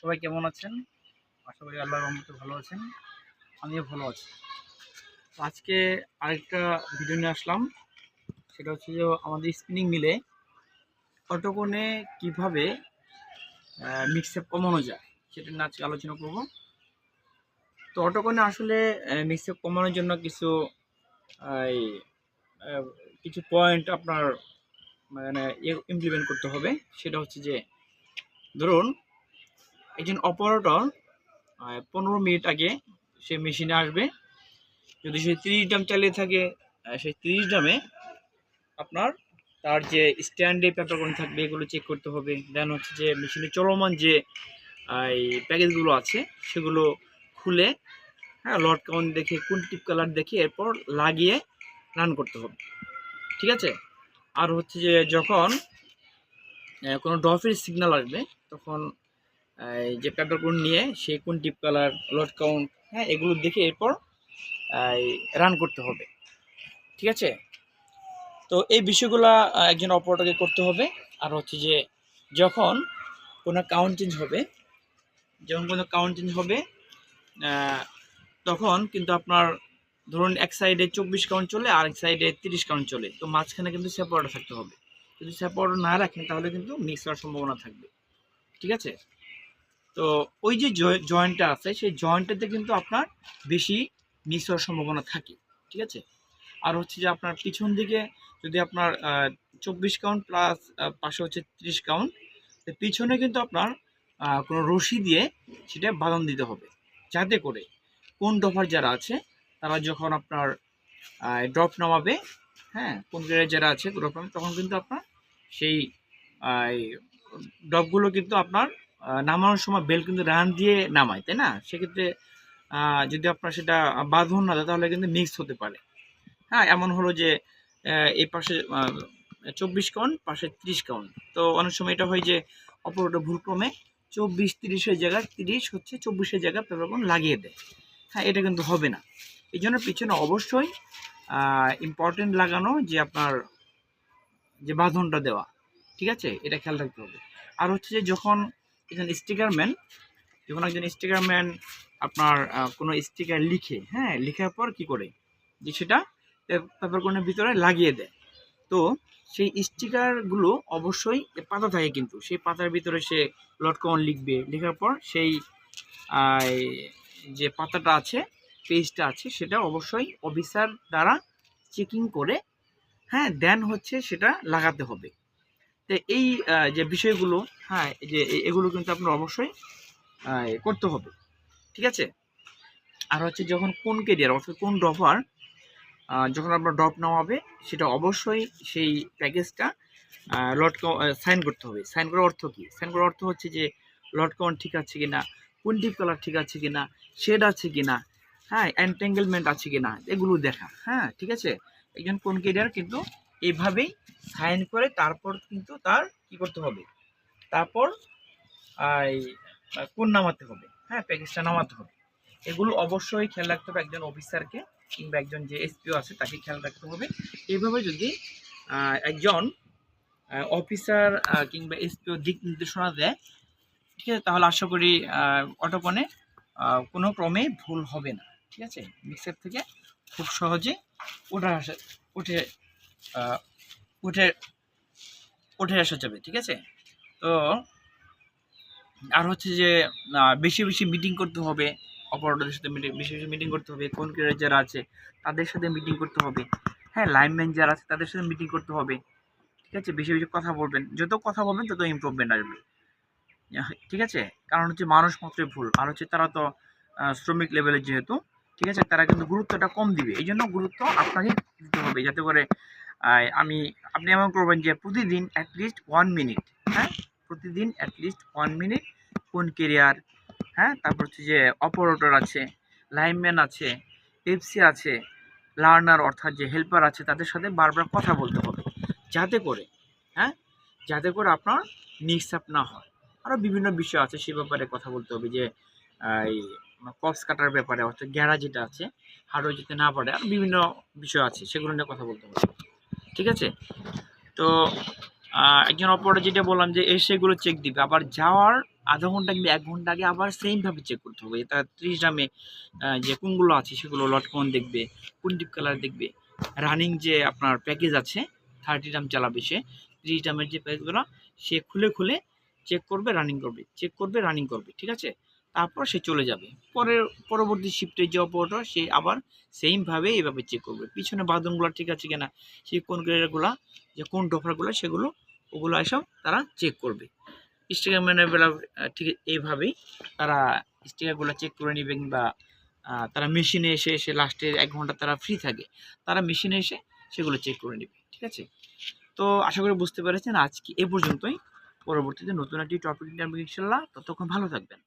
সবাই কেমন আছেন? আশা করি আল্লাহর রহমতে ভালো আছেন। আমিও ভালো আছি। আজকে আরেকটা ভিডিও নিয়ে আসলাম। সেটা হচ্ছে যে আমাদের স্পিনিং মিলে অটোকোনে কীভাবে মিক্সআপ কমানো যায়, সেটা নিয়ে আজকে আলোচনা করব। তো অটোকোনে আসলে মিক্সআপ কমানোর জন্য কিছু কিছু পয়েন্ট আপনার মানে ইমপ্লিমেন্ট করতে হবে। সেটা হচ্ছে যে, ধরুন একজন অপারেটর পনেরো মিনিট আগে সে মেশিনে আসবে। যদি সে তিরিশ ড্রাম চালিয়ে থাকে সেই তিরিশ ড্রামে আপনার তার যে স্ট্যান্ডে পেপারগুলো থাকবে, এগুলো চেক করতে হবে। দেন হচ্ছে যে মেশিনে চলমান যে এই প্যাকেজগুলো আছে, সেগুলো খুলে হ্যাঁ লট কাউন্ট দেখে কোন টিপ কালার দেখে এরপর লাগিয়ে রান করতে হবে। ঠিক আছে? আর হচ্ছে যে যখন কোনো ড্রপের সিগনাল আসবে, তখন আহ, এই কোন নিয়ে সেই কোন ডিপ কালার লট কাউন্ট হ্যাঁ এগুলো দেখে এরপর রান করতে হবে। ঠিক আছে? তো এই বিষয়গুলা একজন অপারেটরকে করতে হবে। আর হচ্ছে যে যখন কোনো কাউন্ট চেঞ্জ হবে যখন কোনো কাউন্ট চেঞ্জ হবে তখন কিন্তু আপনার ধরুন এক সাইডে চব্বিশ কাউন্ট চলে আর এক সাইডে তিরিশ কাউন্ট চলে। তো মাঝখানে কিন্তু সেপারেটর থাকতে হবে। যদি সেপারেটর না রাখেন তাহলে কিন্তু মিক্স হওয়ার সম্ভাবনা থাকবে। ঠিক আছে? তো ওই যে জয়েন্টটা আছে, সেই জয়েন্টটাতে কিন্তু আপনার বেশি মিক্স হওয়ার সম্ভাবনা থাকে, ঠিক আছে? আর হচ্ছে যে আপনার পিছন দিকে যদি আপনার চব্বিশ কাউন্ট প্লাস পাশে হচ্ছে তিরিশ কাউন্ট পিছনে কিন্তু আপনার কোনো রশি দিয়ে সেটা বাঁধন দিতে হবে। যাতে করে কোন ডফার যারা আছে, তারা যখন আপনার ড্রপ নামাবে হ্যাঁ কোন গ্রেডের যারা আছে ড্রপ নামাবে, তখন কিন্তু আপনার সেই ড্রপগুলো কিন্তু আপনার নামানোর সময় বেল কিন্তু রান দিয়ে নামায়, তাই না? সেক্ষেত্রে যদি আপনার সেটা বাঁধন না তাহলে কিন্তু মিক্স হতে পারে। হ্যাঁ এমন হলো যে এই পাশে চব্বিশ কাউন্ট, পাশে তিরিশ কাউন্ট। তো অনেক সময় এটা হয় যে, অপরটা ভুলক্রমে চব্বিশ তিরিশের জায়গায় তিরিশ হচ্ছে চব্বিশের জায়গায় পেপারগুলো লাগিয়ে দেয়। হ্যাঁ এটা কিন্তু হবে না। এই জন্য পিছনে অবশ্যই ইম্পর্টেন্ট লাগানো যে আপনার, যে বাঁধনটা দেওয়া। ঠিক আছে? এটা খেয়াল রাখতে হবে। আর হচ্ছে যে যখন একজন স্টিকার ম্যান যখন একজন স্টিকার ম্যান আপনার কোনো স্টিকার লিখে হ্যাঁ লেখার পর কি করে? যে সেটা পেপারকনের ভিতরে লাগিয়ে দেয়। তো সেই স্টিকারগুলো অবশ্যই পাতা থাকে কিন্তু, সেই পাতার ভিতরে সে লটকন লিখবে। লেখার পর সেই যে পাতাটা আছে, পেজটা আছে, সেটা অবশ্যই অফিসার দ্বারা চেকিং করে হ্যাঁ দেন হচ্ছে সেটা লাগাতে হবে। তো এই যে বিষয়গুলো হ্যাঁ যে এগুলো কিন্তু আপনার অবশ্যই করতে হবে। ঠিক আছে? আর হচ্ছে যখন কোন কেরিয়ার অর্থাৎ কোন ড্রপার যখন আপনার ড্রপ নেওয়া হবে সেটা অবশ্যই সেই প্যাকেজটা লট সাইন করতে হবে। সাইন করার অর্থ কি? সাইন করার অর্থ হচ্ছে যে লট কাউন্ট ঠিক আছে কিনা, কোন টিপ কালার ঠিক আছে কিনা শেড আছে কিনা হ্যাঁ অ্যান্টেঙ্গেলমেন্ট আছে কিনা, এগুলো দেখা। হ্যাঁ ঠিক আছে? একজন কোন কেরিয়ার কিন্তু এইভাবেই সাইন করে তারপর কিন্তু তার কি করতে হবে? তারপর কোন নামাতে হবে? হ্যাঁ প্যাকেজটা নামাতে হবে। এগুলো অবশ্যই খেয়াল রাখতে হবে একজন অফিসারকে কিংবা একজন যে এসপিও আছে তাকে খেয়াল রাখতে হবে। এইভাবে যদি একজন অফিসার কিংবা এসপিও দিক নির্দেশনা দেয়, ঠিক আছে? তাহলে আশা করি অটোপনে কোনো ক্রমে ভুল হবে না। ঠিক আছে? মিক্সার থেকে খুব সহজে উঠে আসা উঠে উঠে উঠে আসা যাবে, ঠিক আছে? তো আর হচ্ছে যে বেশি বেশি মিটিং করতে হবে অপারেটরদের সাথে মিটিং বেশি বেশি মিটিং করতে হবে, কোন ক্রিয়ার যারা আছে, তাদের সাথে মিটিং করতে হবে হ্যাঁ লাইনম্যান যারা আছে, তাদের সাথে মিটিং করতে হবে, ঠিক আছে? বেশি বেশি কথা বলবেন, যত কথা বলবেন, তত ইমপ্রুভমেন্ট আসবে ঠিক আছে? কারণ হচ্ছে মানুষ মাত্রই ভুল, আর হচ্ছে তারা তো শ্রমিক লেভেলের যেহেতু, ঠিক আছে? তারা কিন্তু গুরুত্বটা কম দিবে এই জন্য গুরুত্ব আপনাকে দিতে হবে, যাতে করে আমি, আপনি এমন করবেন যে প্রতিদিন অ্যাটলিস্ট ওয়ান মিনিট হ্যাঁ? প্রতিদিন অ্যাটলিস্ট ওয়ান মিনিট কোন কেরিয়ার হ্যাঁ? তারপর হচ্ছে যে অপারেটর আছে লাইনম্যান আছে পেপসি আছে লার্নার অর্থাৎ যে হেল্পার আছে, তাদের সাথে বারবার কথা বলতে হবে, যাতে করে হ্যাঁ? যাতে করে আপনার মিক্স আপ না হয়। আরও বিভিন্ন বিষয় আছে, সে ব্যাপারে কথা বলতে হবে যে এই কক্স কাটার ব্যাপারে অর্থাৎ গ্যারা যেটা আছে হার্ডওয়ে যেতে না পারে, আর বিভিন্ন বিষয় আছে, সেগুলো নিয়ে কথা বলতে হবে। ঠিক আছে? তো একজন অপারেটর যেটা বললাম যে এসে এগুলো চেক দিবে। আবার যাওয়ার আধা ঘণ্টা কিংবা এক ঘণ্টা আগে আবার সেমভাবে চেক করতে হবে। তার ত্রিশ গ্রামে যে কোনগুলো আছে সেগুলো লটকন দেখবে, কোন ডিপ কালার দেখবে। রানিং যে আপনার প্যাকেজ আছে থার্টি গ্রাম চালাবে সে, ত্রিশ গ্রামের যে প্যাকেজগুলো সে খুলে খুলে চেক করবে রানিং করবে। চেক করবে রানিং করবে, ঠিক আছে? তারপর সে চলে যাবে। পরের, পরবর্তী শিফটে যে অপারেটর সে আবার সেমভাবে এভাবে চেক করবে। পিছনে বাদনগুলো ঠিক আছে কিনা সেই কোন গ্রেডারগুলো যে কোন ডফারগুলো সেগুলো, ওগুলো এসব তারা চেক করবে। স্টিকার ম্যানের বেলা ঠিক এইভাবেই তারা স্টিকারগুলো চেক করে নেবে কিংবা তারা মেশিনে এসে এসে লাস্টে এক ঘণ্টা তারা ফ্রি থাকে, তারা মেশিনে এসে সেগুলো চেক করে নেবে, ঠিক আছে? তো আশা করি বুঝতে পেরেছেন, আজকে এ পর্যন্তই। পরবর্তীতে নতুন একটি টপিক নিয়ে আমি ইনশাল্লাহ। ততক্ষণ ভালো থাকবেন।